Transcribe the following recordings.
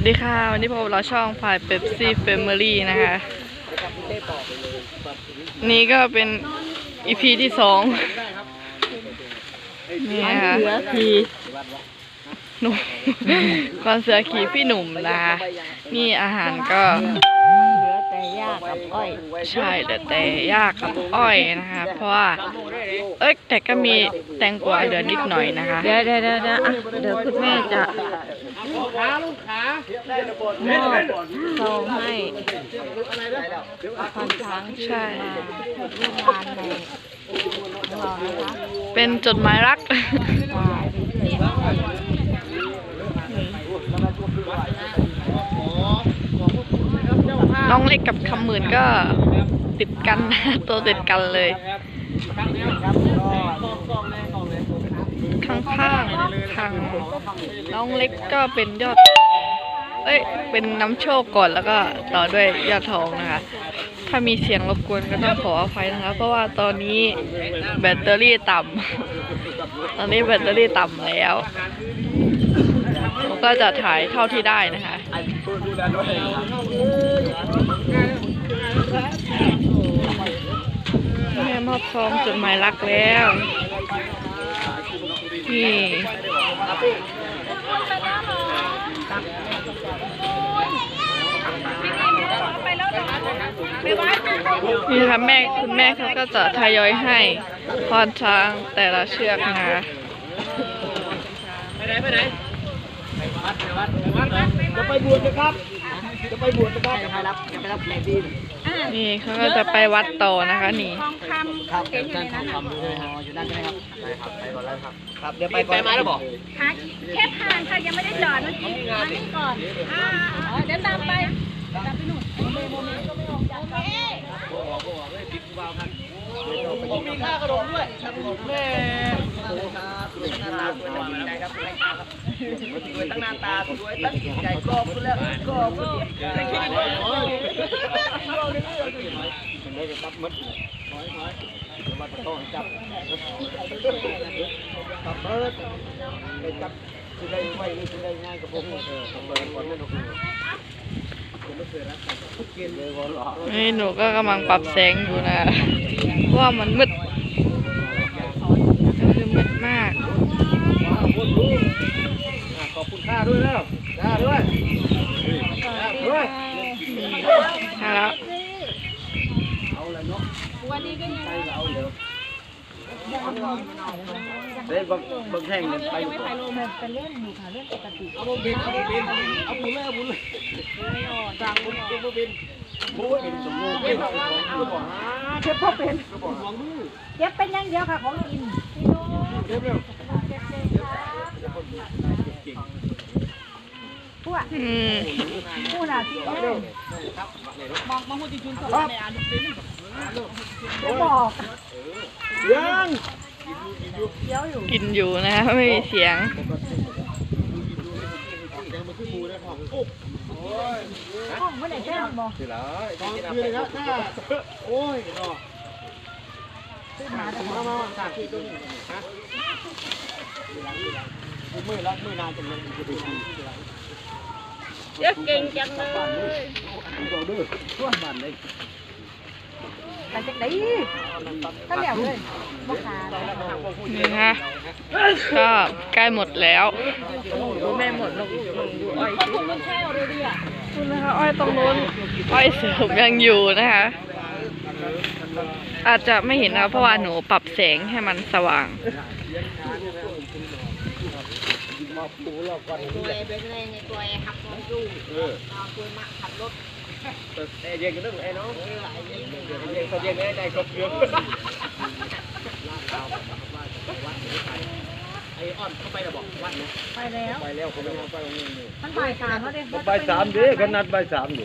วัสดีค่ะ วันนี้พบกับเราช่องพายเ e ปซี่เฟมิลี่นะคะ นี่ก็เป็นอีพีที่สองนี่ค่ะเสือขี่หนุ่มคอนเสือขี่พี่หนุ่มนะคะนี่อาหารก็ ญ้ากับอ้อยใช่แต่แต่ยากกับอ้อยนะคะ เพราะว่าเอ้ยแต่ก็มีแตงกวาเหลือนิดหน่อยนะคะ เดี๋ยวเดี๋ยวเดี๋ยวเดี๋ยวอะเดี๋ยวคุณแม่จะมอบซองให้พันช้างที่ใช่มาร่วมงานในของเรานะคะเป็นจดหมายรัก ค่ะ น้องเล็กกับคำหมื่นก็ติดกันตัวติดกันเลยข้างข้างทางน้องเล็กก็เป็นยอด เอ้ย เป็นน้ำโชคก่อนแล้วก็ต่อด้วยยอดทองนะคะ ถ้ามีเสียงรบกวนก็ต้องขออภัยนะคะ เพราะว่าตอนนี้แบตเตอรี่ต่ำตอนนี้แบตเตอรี่ต่ำแล้วก็จะถ่ายเท่าที่ได้นะคะ แมอบซองจดหมายรักแล้วนี่นี่ค่ะแม่คุณแม่เขาก็จะทยอยให้พรช้างแต่ละเชือกนะคะจะไปบวชนะครับ จะไปบวชนะครับจะไปรับจะไปรับแขกดี นี่เขาก็จะไปวัดต่อนะคะนี่ครับเห็นอยู่ในนั้นทำด้วยฮะอยู่นั่นใช่ไหมครับใช่ครับไปก่อนแล้วครับ ครับ เดี๋ยวไปก่อนไปมาแล้วบอกค่ะแค่ผ่านค่ะยังไม่ได้จอดเมื่อกี้มานี่ก่อนอ่าอ๋อเดี๋ยวตามไปตามไปหนุ่นผมมีค่ากระโดดด้วยครับผมแม่ครับสวยหน้าตาสวยตั้งใจครับ สวยครับสวยตั้งหน้าตาสวยตั้งจิตใจก็คุณแล้วก็คุณไม่คิดว่าเป็นได้จะตับมัดน้อยน้อยมาต้องจับตับเบิดไปจับจะได้ไม่จะได้ง่ายกับผมเออตับเบิดก่อนนั่นนี่หนูก็กำลังปรับแสงอยู่นะเพราะว่ามันมืดคือมืดมาก ขอบคุณค่า ด้วยแล้วค่าด้วยด้วยค่ะแล้วเล่นบังบังแข่งกันไปอยู่ก่อนเป็นเล่นอยู่ค่ะเล่นปกติเอาบุญเอาบุญเอาบุญเลยเอาบุญเลยสร้างบุญเป็นบุญเป็นบุญเป็นสมบูรณ์เป็นของของของเจ็บพ่อเป็นของมือเจ็บเป็นอยังเดียวค่ะของกินเร็วเร็ว พวกอืมผู้น่ะที่เล่นจะบอกยังกินอยู่นะคะไม่มีเสียง ห้องเมื่อไหร่แจ้งบอกสิละตอนคืนครับถ้าโอ้ยเนาะมามามาสามที่ตัวนี้ฮะมือละมือนานจนมันจะไปคุย เยอะเก่งจังเลยเราดื้อทั่วบ้านเลยไปจากนก็แล้วเลยมาขาเลยนี่นะก็ใกล้หมดแล้วแม่หมดแล้วอ้อยคุณนะคะอ้อยตรงนู้นอ้อยเสริมยังอยู่นะคะ อาจจะไม่เห็นนะเพราะว่าหนูปรับแสงให้มันสว่าง ตัวเองเป็นไงไงตัวเองขับรถอยู่เอาตัวมาขับรถเอ้ยเย็นกันนึงไอ้น้องเย็นเขาเย็นได้ครบเครื่องไอ้อ้อนเข้าไปแล้วบอกวัดนะไปแล้วไปแล้วเขาไปแล้วไปตรงนี้มันบ่ายสามแล้วเด้ใบสามดิขนาดใบสามดิ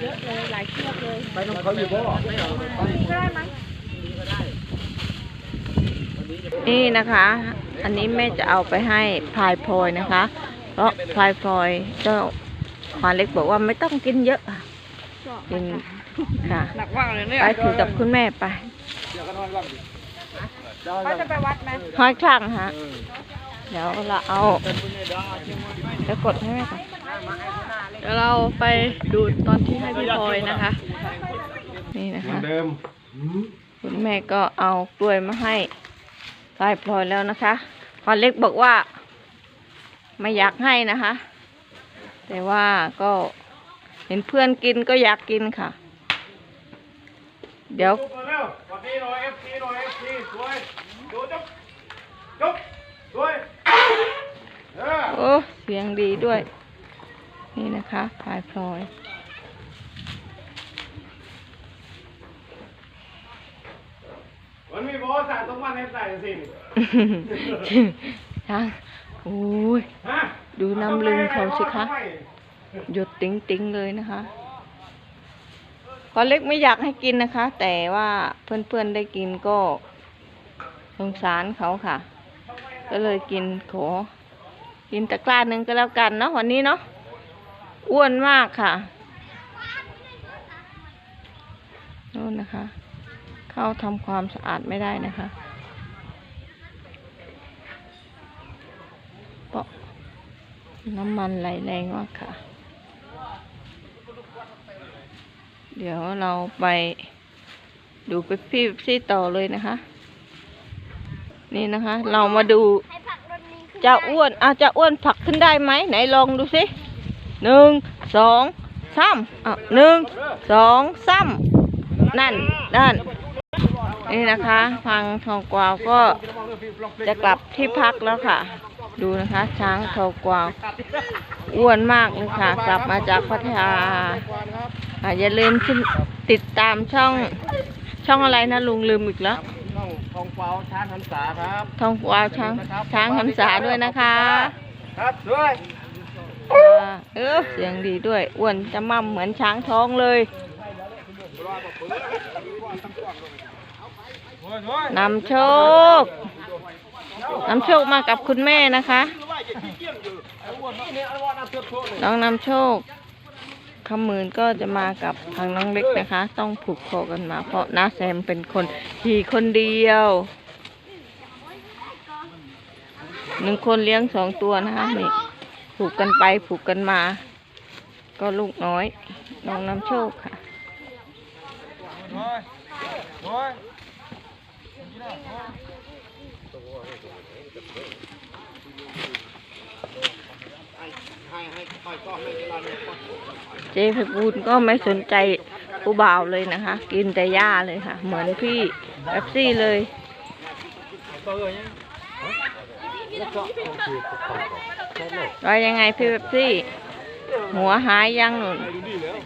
เยอะเลยหลายเชือกเลยไปน้องเขาอยู่บ่ก็ได้มั้ง นี่นะคะ อันนี้แม่จะเอาไปให้พลายพลอยนะคะ เพราะพลายพลอยเจ้าควานเล็กบอกว่าไม่ต้องกินเยอะค่ะกินค่ะหนักมากเลยเนี่ยไปถือกับคุณแม่ไปเดี๋ยวก็นอนว่างดิเขาจะไปวัดไหมห้อยคลั่งฮะเดี๋ยวเราเอาจะกดให้แม่ก่อนเดี๋ยวเราไปดูตอนที่ให้พี่พลอยนะคะ นี่นะคะเดิมคุณแม่ก็เอากล้วยมาให้ พลายพลอยแล้วนะคะพอเล็กบอกว่า ไม่อยากให้นะคะ แต่ว่าก็เห็นเพื่อนกินก็อยากกินค่ะ เดี๋ยวจุ๊บเร็วสวัสดีหน่อยเอฟซีหน่อยเอฟซีสวยดูจุ๊บจุ๊บสวยเออโอ้เสียงดีด้วย นี่นะคะพลายพลอย มันมีโบสสั่งต้องมาให้ใส่สิช้างโอ้ยฮะดูน้ำลึงเขาสิคะ หยดติ๋งติงๆเลยนะคะกอนเล็กไม่อยากให้กินนะคะ แต่ว่าเพื่อนๆได้กินก็สงสารเขาค่ะ ก็เลยกินขอกินตะกร้าหนึ่งก็แล้วกันเนาะวันนี้เนาะอ้วนมากค่ะนู่นนะคะ เข้าทำความสะอาดไม่ได้นะคะ เพราะน้ำมันไหลแรงมากค่ะ เดี๋ยวเราไปดูไปพี่ซี่ต่อเลยนะคะ นี่นะคะ เรามาดูจ้าอ้วนอะเจ้าอ้วนผักขึ้นได้ไหมไหนลองดูสิหนึ่งสองสามอะหนึ่งสองสามนั่นนั่น นี่นะคะพังทองกวาวก็จะกลับที่พักแล้วค่ะ ดูนะคะ ช้างทองกวาวอ้วนมากเลยค่ะ กลับมาจากพัทยาอะอย่าลืมขึ้นติดตามช่องช่องอะไรนะลุงลืมอีกแล้วน้องทองเปาช้างหันษาครับทองกวาวช้างช้างหันษาด้วยนะคะ ครับด้วยอ่าเออเสียงดีด้วยอ้วนจะมั่มเหมือนช้างท้องเลย นำโชค นำโชคมากับคุณแม่นะคะ น้องนำโชคคำมื่นก็จะมากับทางน้องเล็กนะคะ ต้องผูกคอกันมา เพราะน้าแซมเป็นคนขี่คนเดียว หนึ่งคนเลี้ยงสองตัวนะคะนี่ผูกกันไปผูกกันมา ก็ลูกน้อย น้องน้ำโชคค่ะ เจ๊ไพบูลก็ไม่สนใจผู้บ่าวเลยนะคะ กินแต่หญ้าเลยค่ะ เหมือนพี่แป๊บซี่เลยว่ายังไงพี่แป๊บซี่ หัวหายยังหนุน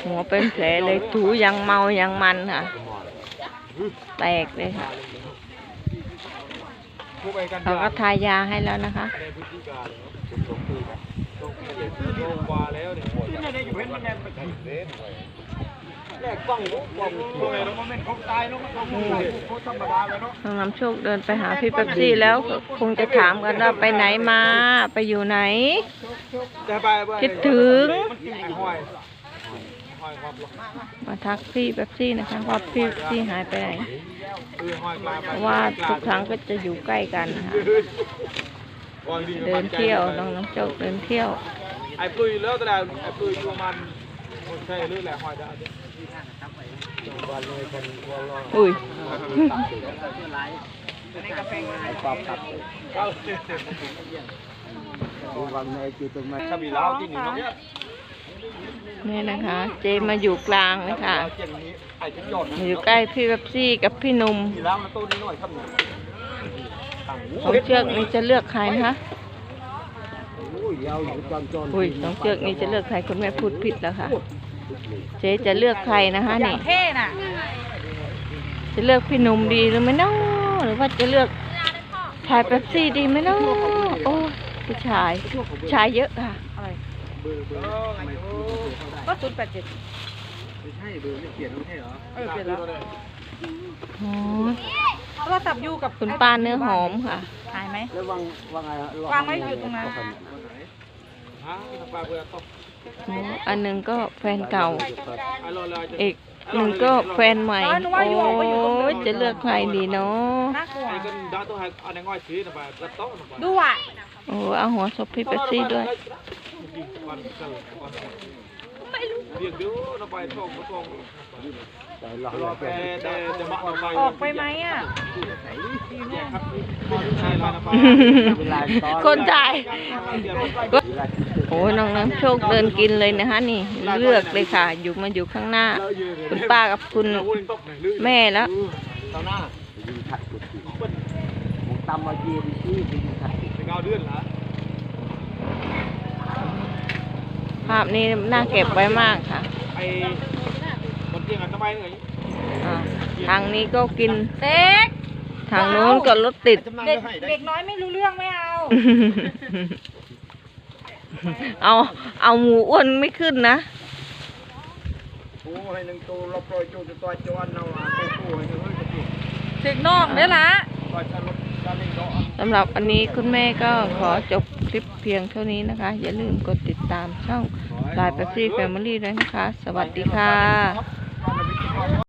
หัวเป็นแผลเลยถูยังเมายังมันค่ะ แตกเลยค่ะเขาก็ทายาให้แล้วนะคะ แรกกล้องกล้องโอ้ยแล้วมันเป็นของตายแล้วมันต้องของธรรมดาเลยเนาะน้องน้ำโชคเดินไปหาพี่แป๊บซี่แล้วคงจะถามกันว่าไปไหนมา ไปอยู่ไหนจะไปไปคิดถึงมันกินห้อยห้อยความหลงมาทักพี่แป๊บซี่นะคะว่าพี่ซี่หายไปไหนว่าทุกครั้งก็จะอยู่ใกล้กันนะคะ เดินเที่ยวน้องน้ำโชคเดินเที่ยว ไอ้ปุยแล้วแต่ไอ้ปุยประมาณใช่หรือแหละห้อยได้อุ้ยชาบีลาวที่นี่เนาะนี่นะคะ เจมาอยู่กลางเลยค่ะเจียงนี้ไอ้ที่ยอดมาอยู่ใกล้พี่แป๊บซี่กับพี่หนุ่มมีแล้วมันตู้นี้หน่อยครับ หนูสองเชือกนี้จะเลือกใครนะคะอุ้ยสองเชือกนี้จะเลือกใครคุณแม่พูดผิดแล้วค่ะ เจ๊จะเลือกใครนะคะนี่เท่น่ะจะเลือกพี่หนุ่มดีหรือไม่น้อหรือว่าจะเลือกชายเป๊ปซี่ดีไหมน้อโอ้ยผู้ชายผู้ชายเยอะค่ะก็ศูนย์แปดเจ็ด โอ้ยโทรศัพท์อยู่กับคุณป้าเนื้อหอมค่ะ หายไหมวางไว้อยู่ตรงนั้นฮะปลาเบื่อตกโอ้อันหนึงก็แฟนเก่าไอ้รอเลยอีกหนึ่งก็แฟนใหม่ โอ้ยจะเลือกใครดีเนาะน่ากลัวไอ้กันดาวตัวให้อันง่อยซื้อนะปลากระต๊อกนะปลาดูอะ โอ้เอาหัวศพพี่เป๊ปซี่ด้วยวัน เกิดวันเบียงดูเราไปส่งมาส่งรอไปแต่จะมาเอาไปออกไปไหมอะใช่แล้วนะป้าคนจ่ายโอ้ยน้องน้ำโชคเดินกินเลยนะคะนี่ เลือกเลยค่ะ อยู่มาอยู่ข้างหน้า คุณป้ากับคุณแม่แล้วตั้มตำมาเย็นที่ยิงขัดไปเก้าเดือนละ ภาพนี้น่าเก็บไว้มากค่ะไอ้คนเกี่ยงกันทำไมเนี่ยอ่าทางนี้ก็กิน เด็ก ทางนู้นก็รถติดเด็กเด็กน้อยไม่รู้เรื่องไม่เอา เอาเอาหมูอ้วนไม่ขึ้นนะ โอ้ให้หนึ่งตัวเราปล่อยจูจะต่อยจวนเราอะไปกู้ให้เฮ้ยจะกู้ถึงนอกได้ละ ต่อยจะลดจะเล่นดอก สำหรับอันนี้คุณแม่ก็ขอจบค ลิปเพียงเท่านี้นะคะ อย่าลืมกดติดตามช่องลายประซี่แฟมิลี่ด้วยนะคะ สวัสดีค่ะ